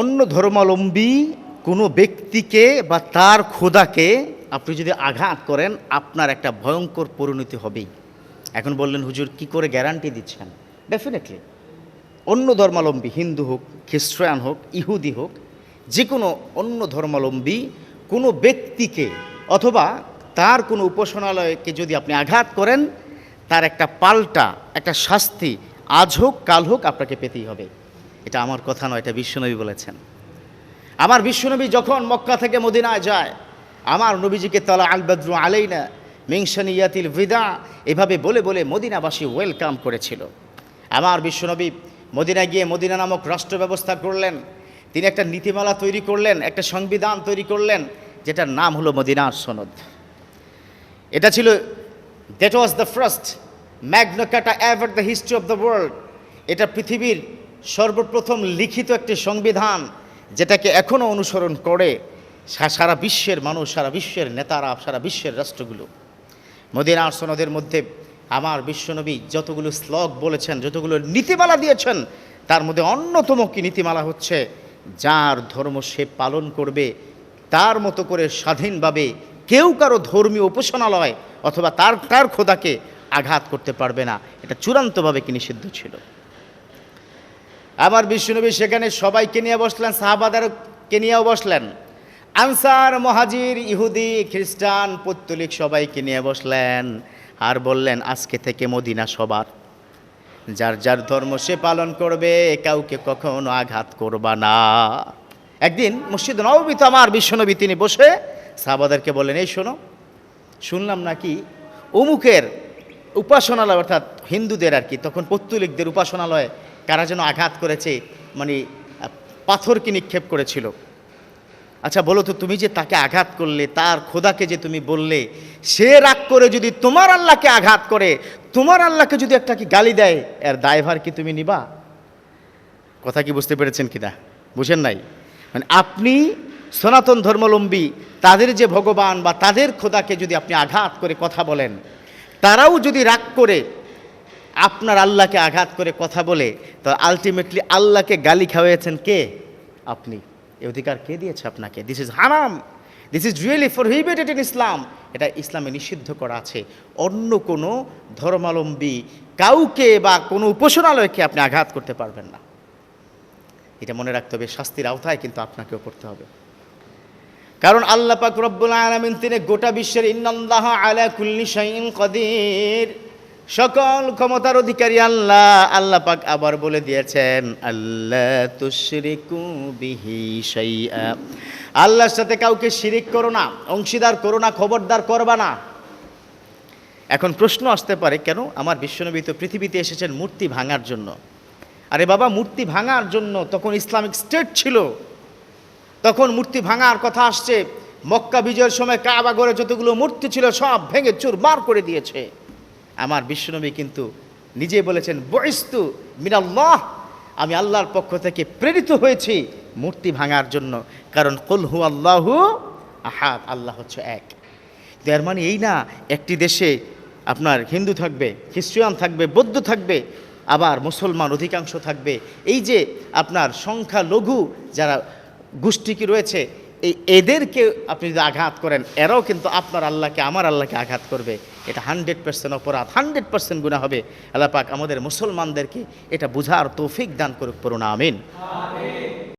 অন্য ধর্মাবলম্বী কোনো ব্যক্তিকে বা তার খোদাকে আপনি যদি আঘাত করেন, আপনার একটা ভয়ঙ্কর পরিণতি হবেই। এখন বললেন, হুজুর, কি করে গ্যারান্টি দিচ্ছেন? ডেফিনেটলি অন্য ধর্মাবলম্বী, হিন্দু হোক, খ্রিস্টান হোক, ইহুদি হোক যে কোনো অন্য ধর্মাবলম্বী কোনো ব্যক্তিকে অথবা তার কোনো উপাসনালয়কে যদি আপনি আঘাত করেন, তার একটা পাল্টা, একটা শাস্তি আজ হোক, কাল হোক আপনাকে পেতেই হবে। এটা আমার কথা নয়, এটা বিশ্বনবী বলেছেন। আমার বিশ্বনবী যখন মক্কা থেকে মদিনায় যায়, আমার নবীজিকে তলা আল বদ্রু আলাইনা মিংসানিয়াতিল ভিদা, এভাবে বলে বলে মদিনাবাসী ওয়েলকাম করেছিল। আমার বিশ্বনবী মদিনা গিয়ে মদিনা নামক রাষ্ট্র ব্যবস্থা করলেন, তিনি একটা নীতিমালা তৈরি করলেন, একটা সংবিধান তৈরি করলেন, যেটার নাম হলো মদিনার সনদ। এটা ছিল that was the first Magna Carta ever the history of the world এটা পৃথিবীর সর্বপ্রথম লিখিত একটি সংবিধান যেটাকে এখনও অনুসরণ করে সারা বিশ্বের মানুষ, সারা বিশ্বের নেতারা, সারা বিশ্বের রাষ্ট্রগুলো। মদিনার সনদের মধ্যে আমার বিশ্বনবী যতগুলো শ্লোক বলেছেন, যতগুলো নীতিমালা দিয়েছেন, তার মধ্যে অন্যতম কি নীতিমালা হচ্ছে, যার ধর্ম সে পালন করবে, তার মতো করে স্বাধীনভাবে কেউ কারও ধর্মীয় উপাসনালয় অথবা তার তার খোদাকে আঘাত করতে পারবে না। এটা চূড়ান্তভাবে কি নিষিদ্ধ ছিল। আমার বিশ্বনবী সেখানে সবাইকে নিয়ে বসলেন, সাহাবাদারকে নিয়েও বসলেন। আনসার, মহাজির, ইহুদি, খ্রিস্টান পৌত্তলিক সবাইকে নিয়ে বসলেন আর বললেন, আজকে থেকে মদিনা সবার। যার যার ধর্ম সে পালন করবে, কাউকে কখনো আঘাত করবা না। একদিন মসজিদ নবমীতে আমার বিশ্বনবী তিনি বসে সাহাবাদেরকে বললেন, এই শোনো, শুনলাম নাকি অমুকের উপাসনালয় অর্থাৎ হিন্দুদের আর কি, তখন পত্তলিকদের উপাসনালয়ে কারা যেন আঘাত করেছে মানে পাথরকে নিক্ষেপ করেছিল। আচ্ছা বলো তো, তুমি যে তাকে আঘাত করলে, তার খোদাকে যে তুমি বললে, সে রাগ করে যদি তোমার আল্লাহকে আঘাত করে, তোমার আল্লাহকে যদি একটা কি গালি দেয়, এর দায়ভার কি তুমি নিবা? কথা কি বুঝতে পেরেছেন কিনা? বুঝেন নাই? মানে আপনি সনাতন ধর্মাবলম্বী, তাদের যে ভগবান বা তাদের খোদাকে যদি আপনি আঘাত করে কথা বলেন, তারাও যদি রাগ করে আপনার আল্লাহকে আঘাত করে কথা বলে, তো আলটিমেটলি আল্লাহকে গালি খাওয়াইছেন কে? আপনি। এই অধিকার কে দিয়েছে আপনাকে? দিস ইজ হারাম। This is really prohibited in Islam এটা ইসলামে নিষিদ্ধ করা আছে। অন্য কোনো ধর্মাবলম্বী কাউকে বা কোনো উপাসনালয়কে আপনি আঘাত করতে পারবেন না। এটা মনে রাখতে হবে, শাস্তির আওতায় কিন্তু আপনাকেও করতে হবে। কারণ আল্লাহ পাক রব্বুল আলামিন তিনি গোটা বিশ্বের ইন্নাল্লাহ আলা কুল্লি শাইইন কাদির। সকল ক্ষমতার অধিকারী আল্লাহ আল্লাহ পাক আবার বলে দিয়েছেন আল্লাহ তুশরিকু বিহি শাইআ। আল্লাহর সাথে কাউকে শিরিক করো না, অংশীদার করো না, খবরদার করবা না। এখন প্রশ্ন আসতে পারে, কেন আমার বিশ্বনবী তো পৃথিবীতে এসেছেন মূর্তি ভাঙার জন্য। আরে বাবা, মূর্তি ভাঙার জন্য তখন ইসলামিক স্টেট ছিল। তখন মূর্তি ভাঙার কথা আসছে, মক্কা বিজয়ের সময় কাবা গড়ে যতগুলো মূর্তি ছিল সব ভেঙে চুরমার করে দিয়েছে। আমার বিশ্বনবী কিন্তু নিজে বলেছেন বয়স্তু মিনাল্লাহ। আমি আল্লাহর পক্ষ থেকে প্রেরিত হয়েছি মূর্তি ভাঙার জন্য। কারণ কলহু আল্লাহু আহাদ। আল্লাহ হচ্ছে এক। তো এর মানে এই না, একটি দেশে আপনার হিন্দু থাকবে, খ্রিস্টান থাকবে, বৌদ্ধ থাকবে, আবার মুসলমান অধিকাংশ থাকবে। এই যে আপনার সংখ্যা লঘু যারা গোষ্ঠী কি রয়েছে এই এদেরকে আপনি যদি আঘাত করেন, এরাও কিন্তু আপনার আল্লাহকে, আমার আল্লাহকে আঘাত করবে। এটা হান্ড্রেড পার্সেন্ট অপরাধ, হান্ড্রেড পার্সেন্ট গুণা হবে। আল্লাহ পাক আমাদের মুসলমানদেরকে এটা বোঝার তৌফিক দান করুক, পড়ুন, আমিন।